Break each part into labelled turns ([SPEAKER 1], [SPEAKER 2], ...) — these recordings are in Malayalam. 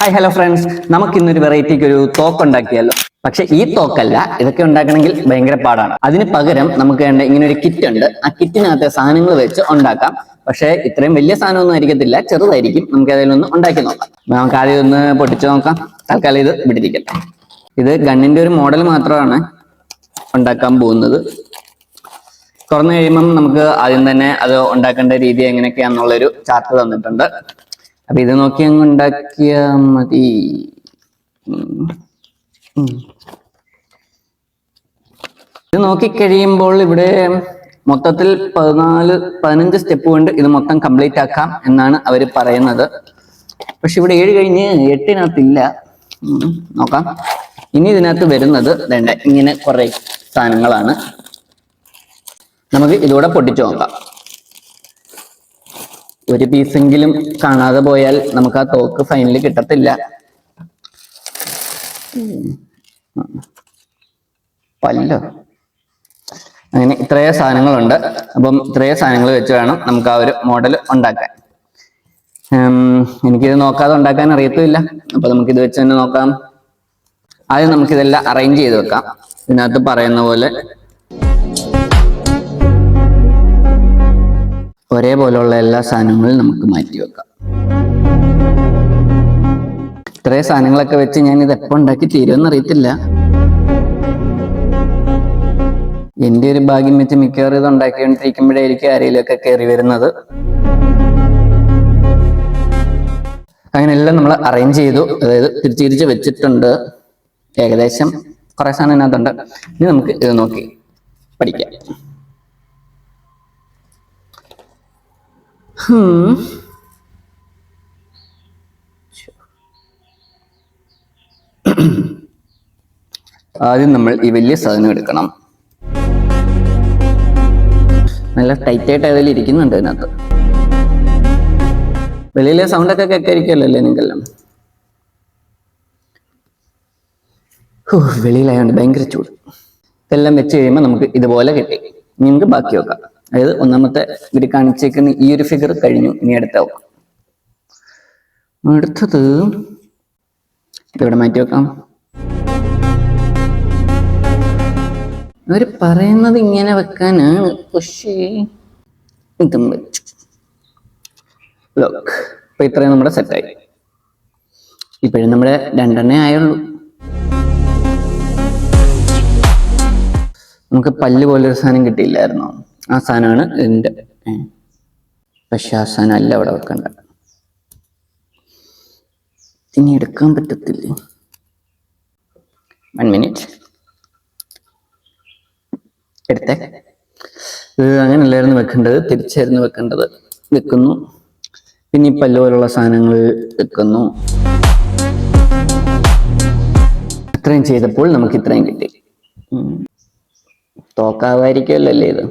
[SPEAKER 1] ഹായ് ഹലോ ഫ്രണ്ട്സ് നമുക്ക് ഇന്നൊരു വെറൈറ്റിക്ക് ഒരു തോക്ക് ഉണ്ടാക്കിയല്ലോ പക്ഷെ ഈ തോക്കല്ല ഇതൊക്കെ ഉണ്ടാക്കണമെങ്കിൽ ഭയങ്കര പാടാണ്. അതിന് പകരം നമുക്ക് വേണ്ട ഇങ്ങനെ ഒരു കിറ്റ് ഉണ്ട്. ആ കിറ്റിനകത്തെ സാധനങ്ങൾ വെച്ച് ഉണ്ടാക്കാം. പക്ഷെ ഇത്രയും വലിയ സാധനമൊന്നും ആയിരിക്കത്തില്ല. ചെറുതായിരിക്കും. നമുക്ക് അതിലൊന്ന് ഉണ്ടാക്കി നോക്കാം. നമുക്ക് ആദ്യം ഒന്ന് പൊട്ടിച്ചു നോക്കാം. തൽക്കാലം ഇത് പിടിച്ചിരിക്കട്ടെ ഇത് ഗണ്ണിന്റെ ഒരു മോഡൽ മാത്രമാണ് ഉണ്ടാക്കാൻ പോകുന്നത്. തുറന്നു കഴിയുമ്പം നമുക്ക് ആദ്യം തന്നെ അത് ഉണ്ടാക്കേണ്ട രീതി എങ്ങനെയൊക്കെയാന്നുള്ളൊരു ചാർട്ട് തന്നിട്ടുണ്ട്. അപ്പൊ ഇത് നോക്കി അങ്ങ് ഉണ്ടാക്കിയ മതി. ഇത് നോക്കി ഇത് നോക്കിക്കഴിയുമ്പോൾ ഇവിടെ മൊത്തത്തിൽ പതിനാല് പതിനഞ്ച് സ്റ്റെപ്പ് കൊണ്ട് ഇത് മൊത്തം കംപ്ലീറ്റ് ആക്കാം എന്നാണ് അവർ പറയുന്നത്. പക്ഷെ ഇവിടെ ഏഴ് കഴിഞ്ഞ് എട്ടിനകത്തില്ല. നോക്കാം. ഇനി ഇതിനകത്ത് വരുന്നത് വേണ്ട ഇങ്ങനെ കുറെ സാധനങ്ങളാണ്. നമുക്ക് ഇതുകൂടെ പൊട്ടിച്ചു നോക്കാം. ഒരു പീസെങ്കിലും കാണാതെ പോയാൽ നമുക്ക് ആ തോക്ക് ഫൈനലി കിട്ടത്തില്ല. പല്ലോ. അങ്ങനെ ഇത്രയും സാധനങ്ങളുണ്ട്. അപ്പം ഇത്രയും സാധനങ്ങൾ വെച്ച് വേണം നമുക്ക് ആ ഒരു മോഡൽ ഉണ്ടാക്കാൻ. എനിക്കിത് നോക്കാതെ ഉണ്ടാക്കാൻ അറിയത്തുമില്ല. അപ്പൊ നമുക്ക് ഇത് വെച്ച് തന്നെ നോക്കാം. ആദ്യം നമുക്കിതെല്ലാം അറേഞ്ച് ചെയ്ത് വെക്കാം. ഇതിനകത്ത് പറയുന്ന പോലെ ഒരേപോലെയുള്ള എല്ലാ സാധനങ്ങളും നമുക്ക് മാറ്റി വെക്കാം. ഇത്രയും സാധനങ്ങളൊക്കെ വെച്ച് ഞാൻ ഇത് എപ്പോ ഉണ്ടാക്കി തീരുമെന്ന് അറിയത്തില്ല. എന്റെ ഒരു ഭാഗ്യം വെച്ച് മിക്കവാറും ഇത് ഉണ്ടാക്കിക്കൊണ്ടിരിക്കുമ്പോഴായിരിക്കും ആരെയിലൊക്കെ കയറി വരുന്നത്. അങ്ങനെ എല്ലാം നമ്മൾ അറേഞ്ച് ചെയ്തു. അതായത് തിരിച്ച് തിരിച്ച് വെച്ചിട്ടുണ്ട്. ഏകദേശം കുറെ സാധനം ഇതിനകത്തുണ്ട്. ഇനി നമുക്ക് ഇത് നോക്കി പഠിക്കാം. ആദ്യം നമ്മൾ ഈ വലിയ സാധനം എടുക്കണം. നല്ല ടൈറ്റായിട്ട് അതിൽ ഇരിക്കുന്നുണ്ട് അതിനകത്ത് വെളിയിലെ സൗണ്ട് ഒക്കെ കേൾക്കായിരിക്കുമല്ലോ നിങ്ങൾക്കെല്ലാം ഹൂ, വെളിയിലായോണ്ട് ഭയങ്കര ചൂട്. ഇതെല്ലാം വെച്ച് കഴിയുമ്പോൾ നമുക്ക് ഇതുപോലെ കിട്ടി. നിങ്ങൾക്ക് ബാക്കി വെക്കാം അതായത് ഒന്നാമത്തെ ഇവർ കാണിച്ചേക്കുന്ന ഈ ഒരു ഫിഗർ കഴിഞ്ഞു. ഇനി അടുത്താവും അടുത്തത് ഇവിടെ മാറ്റി വെക്കാം. അവർ പറയുന്നത് ഇങ്ങനെ വെക്കാനാണ്. പക്ഷേ ഇതും വെച്ചു. ലോക്ക് അപ്പൊ ഇത്രയും നമ്മുടെ സെറ്റായി ഇപ്പോഴും നമ്മുടെ രണ്ടെണ്ണേ ആയുള്ളൂ. നമുക്ക് പല്ല് പോലൊരു സാധനം കിട്ടിയില്ലായിരുന്നോ? ആ സാധനമാണ് ഇതിന്റെ. പക്ഷെ ആ സാധനം അല്ല അവിടെ വെക്കണ്ട. ഇനി എടുക്കാൻ പറ്റത്തില്ല? വൺ മിനിറ്റ് എടുത്തേ. ഇത് അങ്ങനെയല്ലായിരുന്നു വെക്കേണ്ടത്. തിരിച്ചായിരുന്നു വെക്കേണ്ടത്. വെക്കുന്നു. പിന്നെ ഈ പല്ല് പോലുള്ള സാധനങ്ങൾ വെക്കുന്നു. ഇത്രയും ചെയ്തപ്പോൾ നമുക്ക് ഇത്രയും കിട്ടി. തോക്കാവായിരിക്കുമല്ലോ അല്ലേ ഇത്?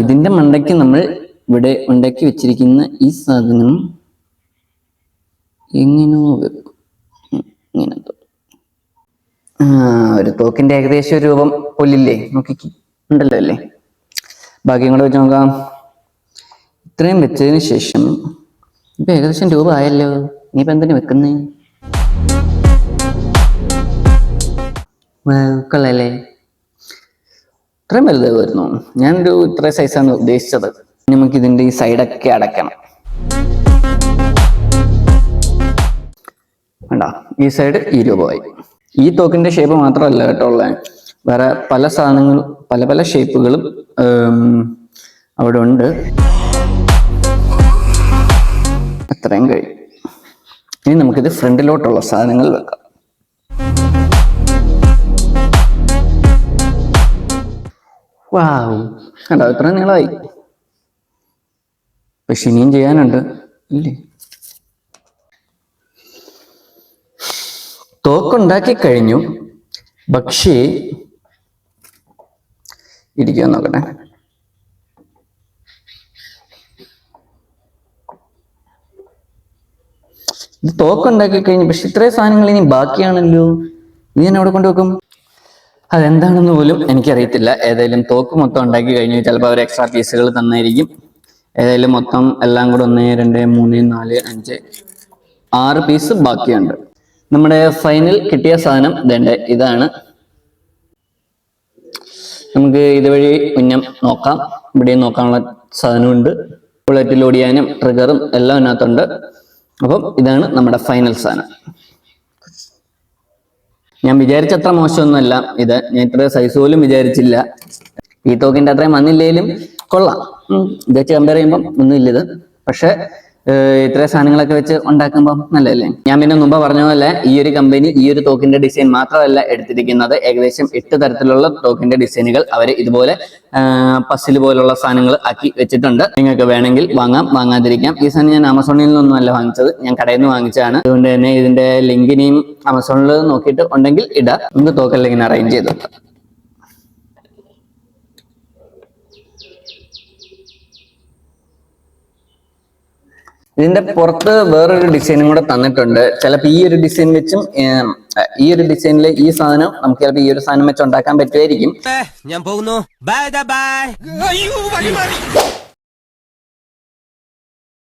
[SPEAKER 1] ഇതിന്റെ മണ്ടയ്ക്ക് നമ്മൾ ഇവിടെ ഉണ്ടാക്കി വെച്ചിരിക്കുന്ന ഈ സാധനം എങ്ങനെയോ വെക്കും. ഇങ്ങനെ ഒരു തോക്കിന്റെ ഏകദേശം ഒരു രൂപം പുല്ലില്ലേ? നോക്കിക്ക്. ഉണ്ടല്ലോ അല്ലേ? ബാക്കിയും കൂടെ വെച്ച് നോക്കാം. ഇത്രയും വെച്ചതിന് ശേഷം ഇപ്പൊ ഏകദേശം രൂപ ആയല്ലോ. ഇനിയിപ്പോ എന്തിനു വെക്കുന്നേ? കൊള്ളല്ലേ ഇത്രയും വലുതായിരുന്നു ഞാനൊരു ഇത്ര സൈസാണ് ഉദ്ദേശിച്ചത്. നമുക്ക് ഇതിന്റെ ഈ സൈഡൊക്കെ അടയ്ക്കണം. വേണ്ട ഈ സൈഡ് ഈ രൂപമായി ഈ തോക്കിന്റെ ഷേപ്പ് മാത്രമല്ല കേട്ടോ ഉള്ളത് വേറെ പല സാധനങ്ങൾ പല പല ഷേപ്പുകളും അവിടെ ഉണ്ട്. അത്രയും കഴിയും. ഇനി നമുക്കിത് ഫ്രണ്ടിലോട്ടുള്ള സാധനങ്ങൾ വെക്കാം. വാവ്. കണ്ടോ? ഇത്ര നീളമായി. പക്ഷെ ഇനിയും ചെയ്യാനുണ്ട്. ഇല്ലേ? തോക്കുണ്ടാക്കി കഴിഞ്ഞു. പക്ഷേ ഇരിക്കാൻ നോക്കട്ടെ. ഇത് തോക്കുണ്ടാക്കി കഴിഞ്ഞു. പക്ഷെ ഇത്രയും സാധനങ്ങൾ ഇനി ബാക്കിയാണല്ലോ. നീ എന്നെ അവിടെ കൊണ്ടുവെക്കും? അതെന്താണെന്ന് പോലും എനിക്കറിയത്തില്ല. ഏതായാലും തോക്ക് മൊത്തം ഉണ്ടാക്കി കഴിഞ്ഞു ചിലപ്പോൾ അവർ എക്സ്ട്രാ പീസുകൾ തന്നായിരിക്കും. ഏതായാലും മൊത്തം എല്ലാം കൂടെ ഒന്ന് രണ്ട് മൂന്ന് നാല് അഞ്ച് ആറ് പീസ് ബാക്കിയുണ്ട്. നമ്മുടെ ഫൈനൽ കിട്ടിയ സാധനം ഇതേണ്ട. ഇതാണ്. നമുക്ക് ഇതുവഴി ഉന്നം നോക്കാം. ഇവിടെയും നോക്കാനുള്ള സാധനമുണ്ട്. ബുള്ളറ്റ് ഓടിയാനും ട്രിഗറും എല്ലാം ഇതിനകത്തുണ്ട് അപ്പം ഇതാണ് നമ്മുടെ ഫൈനൽ സാധനം. ഞാൻ വിചാരിച്ചത്ര മോശമൊന്നുമല്ല. ഇത് ഞാൻ ഇത്ര സൈസ് പോലും വിചാരിച്ചില്ല. ഈ തോക്കിന്റെ അത്രയും വന്നില്ലെങ്കിലും കൊള്ളാം. ഇത് വെച്ച് കമ്പയർ ചെയ്യുമ്പം ഒന്നുമില്ല ഇത്. പക്ഷെ ഇത്ര സാധനങ്ങളൊക്കെ വെച്ച് ഉണ്ടാക്കുമ്പോൾ നല്ലതല്ലേ? ഞാൻ പിന്നെ മുമ്പ് പറഞ്ഞ പോലെ ഈ ഒരു കമ്പനി ഈ ഒരു തോക്കിന്റെ ഡിസൈൻ മാത്രമല്ല എടുത്തിരിക്കുന്നത്. ഏകദേശം എട്ട് തരത്തിലുള്ള തോക്കിന്റെ ഡിസൈനുകൾ അവർ ഇതുപോലെ പസിൽ പോലുള്ള സാധനങ്ങൾ ആക്കി വെച്ചിട്ടുണ്ട്. നിങ്ങൾക്ക് വേണമെങ്കിൽ വാങ്ങാം വാങ്ങാതിരിക്കാം. ഈ സാധനം ഞാൻ ആമസോണിൽ നിന്നൊന്നുമല്ല വാങ്ങിച്ചത്. ഞാൻ കടയിൽ നിന്ന് വാങ്ങിച്ചതാണ്. അതുകൊണ്ട് തന്നെ ഇതിന്റെ ലിങ്കിനെയും ആമസോണിൽ നോക്കിയിട്ട് ഉണ്ടെങ്കിൽ ഇടാം. നമുക്ക് തോക്കെല്ലാം അറേഞ്ച് ചെയ്ത് ഇതിന്റെ പുറത്ത് വേറൊരു ഡിസൈനും കൂടെ തന്നിട്ടുണ്ട്. ചിലപ്പോൾ ഈ ഒരു ഡിസൈൻ വെച്ചും ഈ ഒരു ഡിസൈനിൽ ഈ സാധനം നമുക്ക് ചിലപ്പോൾ ഈ ഒരു സാധനം വെച്ച് ഉണ്ടാക്കാൻ പറ്റുമായിരിക്കും.
[SPEAKER 2] ഞാൻ പോകുന്നു. Bye bye